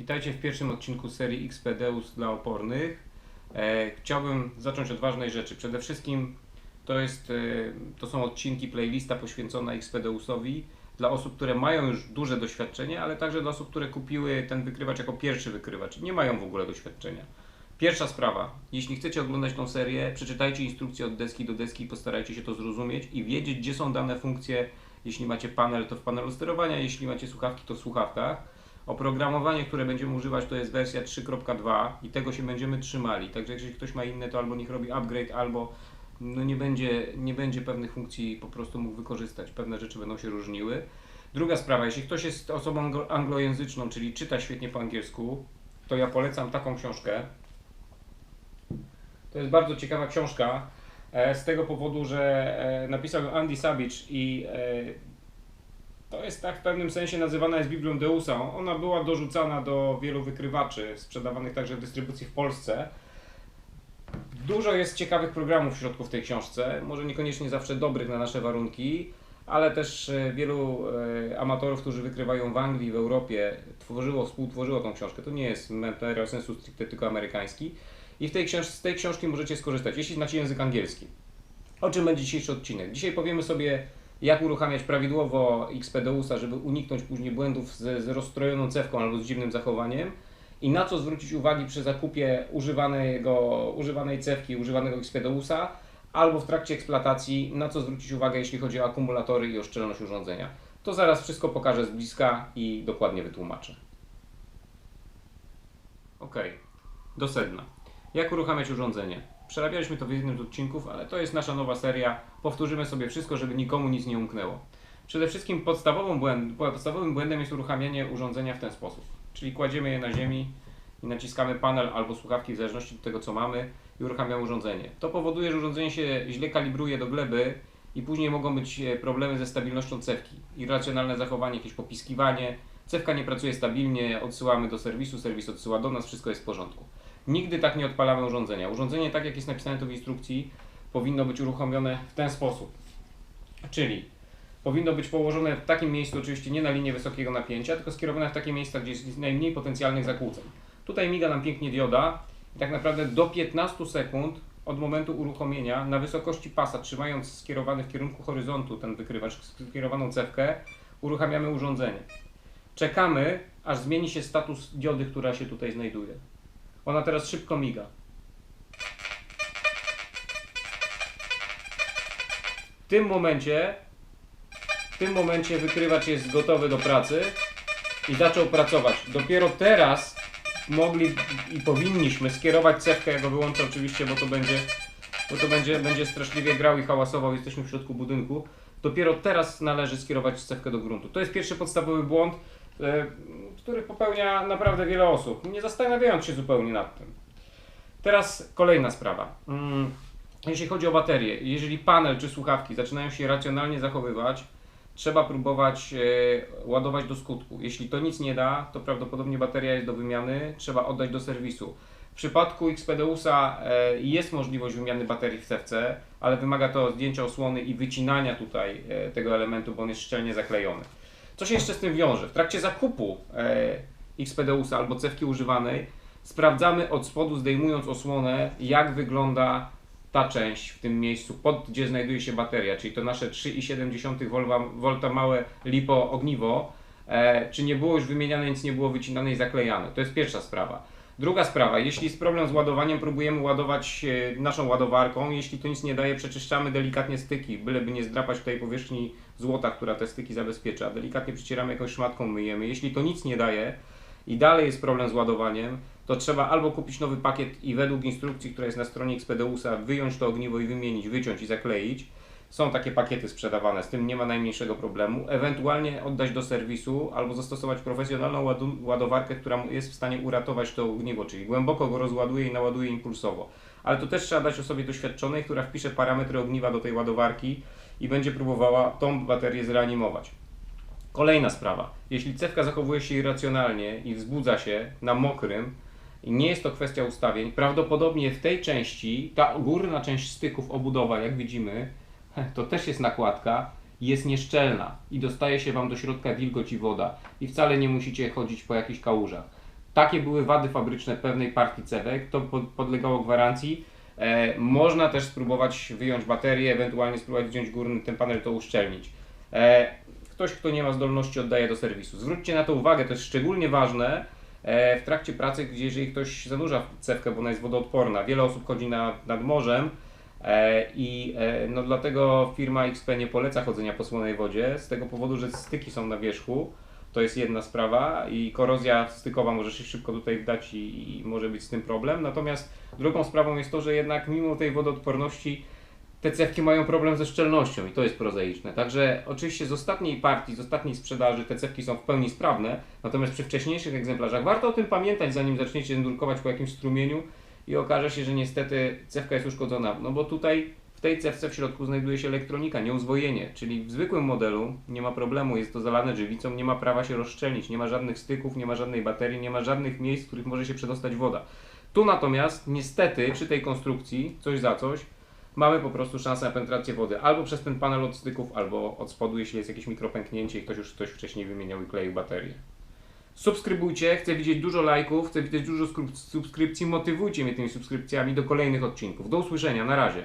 Witajcie w pierwszym odcinku serii XPDeus dla opornych. E, chciałbym zacząć od ważnej rzeczy. Przede wszystkim to, jest, e, to są odcinki, playlista poświęcona XPDeusowi dla osób, które mają już duże doświadczenie, ale także dla osób, które kupiły ten wykrywacz jako pierwszy wykrywacz i nie mają w ogóle doświadczenia. Pierwsza sprawa. Jeśli chcecie oglądać tą serię, przeczytajcie instrukcję od deski do deski i postarajcie się to zrozumieć i wiedzieć, gdzie są dane funkcje. Jeśli macie panel, to w panelu sterowania, jeśli macie słuchawki, to w słuchawkach. Oprogramowanie, które będziemy używać, to jest wersja 3.2 i tego się będziemy trzymali. Także jeżeli ktoś ma inne, to albo niech robi upgrade, albo no nie, będzie, nie będzie pewnych funkcji po prostu mógł wykorzystać. Pewne rzeczy będą się różniły. Druga sprawa, jeśli ktoś jest osobą anglo- anglojęzyczną, czyli czyta świetnie po angielsku, to ja polecam taką książkę. To jest bardzo ciekawa książka e, z tego powodu, że e, napisał Andy Savage i e, to jest tak w pewnym sensie nazywana jest Biblią Deusa. Ona była dorzucana do wielu wykrywaczy, sprzedawanych także w dystrybucji w Polsce. Dużo jest ciekawych programów w środku w tej książce, może niekoniecznie zawsze dobrych na nasze warunki, ale też e, wielu e, amatorów, którzy wykrywają w Anglii, w Europie, tworzyło, współtworzyło tą książkę. To nie jest materiał sensu stricte tylko amerykański. I w tej książ- z tej książki możecie skorzystać, jeśli znacie język angielski. O czym będzie dzisiejszy odcinek? Dzisiaj powiemy sobie, jak uruchamiać prawidłowo XPDeusa, żeby uniknąć później błędów z, z rozstrojoną cewką albo z dziwnym zachowaniem i na co zwrócić uwagę przy zakupie używanego, używanej cewki, używanego XPDeusa albo w trakcie eksploatacji, na co zwrócić uwagę, jeśli chodzi o akumulatory i o szczelność urządzenia. To zaraz wszystko pokażę z bliska i dokładnie wytłumaczę. Ok, do sedna. Jak uruchamiać urządzenie? Przerabialiśmy to w jednym z odcinków, ale to jest nasza nowa seria. Powtórzymy sobie wszystko, żeby nikomu nic nie umknęło. Przede wszystkim błęd, podstawowym błędem jest uruchamianie urządzenia w ten sposób. Czyli kładziemy je na ziemi i naciskamy panel albo słuchawki w zależności od tego co mamy i uruchamiamy urządzenie. To powoduje, że urządzenie się źle kalibruje do gleby i później mogą być e, problemy ze stabilnością cewki. Irracjonalne zachowanie, jakieś popiskiwanie, cewka nie pracuje stabilnie, odsyłamy do serwisu, serwis odsyła do nas, wszystko jest w porządku. Nigdy tak nie odpalamy urządzenia. Urządzenie, tak jak jest napisane tu w instrukcji, powinno być uruchomione w ten sposób. Czyli powinno być położone w takim miejscu, oczywiście nie na linię wysokiego napięcia, tylko skierowane w takie miejsca, gdzie jest najmniej potencjalnych zakłóceń. Tutaj miga nam pięknie dioda i tak naprawdę do 15 sekund od momentu uruchomienia na wysokości pasa, trzymając skierowany w kierunku horyzontu ten wykrywacz, skierowaną cewkę, uruchamiamy urządzenie. Czekamy, aż zmieni się status diody, która się tutaj znajduje. Ona teraz szybko miga. W tym momencie, w tym momencie wykrywacz jest gotowy do pracy i zaczął pracować. Dopiero teraz mogli i powinniśmy skierować cewkę, ja go wyłączę oczywiście, bo to będzie, bo to będzie, będzie straszliwie grał i hałasował, jesteśmy w środku budynku. Dopiero teraz należy skierować cewkę do gruntu. To jest pierwszy podstawowy błąd, e, który popełnia naprawdę wiele osób, nie zastanawiając się zupełnie nad tym. Teraz kolejna sprawa. Mm, Jeśli chodzi o baterię, jeżeli panel czy słuchawki zaczynają się racjonalnie zachowywać, trzeba próbować e, ładować do skutku. Jeśli to nic nie da, to prawdopodobnie bateria jest do wymiany, trzeba oddać do serwisu. W przypadku Xpedeusa e, jest możliwość wymiany baterii w cewce, ale wymaga to zdjęcia osłony i wycinania tutaj tego elementu, bo on jest szczelnie zaklejony. Co się jeszcze z tym wiąże? W trakcie zakupu e, Xpedeusa albo cewki używanej sprawdzamy od spodu, zdejmując osłonę, jak wygląda ta część w tym miejscu, pod gdzie znajduje się bateria, czyli to nasze 3,7 V małe lipo ogniwo, e, czy nie było już wymieniane, nic nie było wycinane i zaklejane. To jest pierwsza sprawa. Druga sprawa, jeśli jest problem z ładowaniem, próbujemy ładować e, naszą ładowarką. Jeśli to nic nie daje, przeczyszczamy delikatnie styki, byleby nie zdrapać tutaj powierzchni złota, która te styki zabezpiecza. Delikatnie przycieramy jakąś szmatką, myjemy. Jeśli to nic nie daje i dalej jest problem z ładowaniem, to trzeba albo kupić nowy pakiet i według instrukcji, która jest na stronie Expedeusa, wyjąć to ogniwo i wymienić, wyciąć i zakleić. Są takie pakiety sprzedawane, z tym nie ma najmniejszego problemu. Ewentualnie oddać do serwisu albo zastosować profesjonalną ładu- ładowarkę, która jest w stanie uratować to ogniwo, czyli głęboko go rozładuje i naładuje impulsowo. Ale to też trzeba dać osobie doświadczonej, która wpisze parametry ogniwa do tej ładowarki i będzie próbowała tą baterię zreanimować. Kolejna sprawa. Jeśli cewka zachowuje się irracjonalnie i wzbudza się na mokrym, nie jest to kwestia ustawień, prawdopodobnie w tej części, ta górna część styków, obudowa, jak widzimy, to też jest nakładka, jest nieszczelna i dostaje się Wam do środka wilgoć i woda i wcale nie musicie chodzić po jakichś kałużach. takie były wady fabryczne pewnej partii cewek, to pod, podlegało gwarancji. E, można też spróbować wyjąć baterię, ewentualnie spróbować wziąć górny ten panel, to uszczelnić. E, ktoś, kto nie ma zdolności, oddaje do serwisu. Zwróćcie na to uwagę, to jest szczególnie ważne e, w trakcie pracy, gdzie jeżeli ktoś zanurza cewkę, bo ona jest wodoodporna. Wiele osób chodzi na, nad morzem i e, no dlatego firma XP nie poleca chodzenia po słonej wodzie, z tego powodu, że styki są na wierzchu. To jest jedna sprawa i korozja stykowa może się szybko tutaj wdać i, i może być z tym problem. Natomiast drugą sprawą jest to, że jednak mimo tej wodoodporności te cewki mają problem ze szczelnością i to jest prozaiczne. Także oczywiście z ostatniej partii, z ostatniej sprzedaży te cewki są w pełni sprawne, natomiast przy wcześniejszych egzemplarzach warto o tym pamiętać, zanim zaczniecie nurkować po jakimś strumieniu i okaże się, że niestety cewka jest uszkodzona. No bo tutaj w tej cewce w środku znajduje się elektronika, nieuzwojenie, czyli w zwykłym modelu nie ma problemu, jest to zalane żywicą, nie ma prawa się rozszczelnić, nie ma żadnych styków, nie ma żadnej baterii, nie ma żadnych miejsc, w których może się przedostać woda. Tu natomiast niestety przy tej konstrukcji, coś za coś, mamy po prostu szansę na penetrację wody albo przez ten panel od styków, albo od spodu, jeśli jest jakieś mikropęknięcie i ktoś już coś wcześniej wymieniał i kleił baterię. Subskrybujcie, chcę widzieć dużo lajków, chcę widzieć dużo subskrypcji, motywujcie mnie tymi subskrypcjami do kolejnych odcinków. Do usłyszenia, na razie.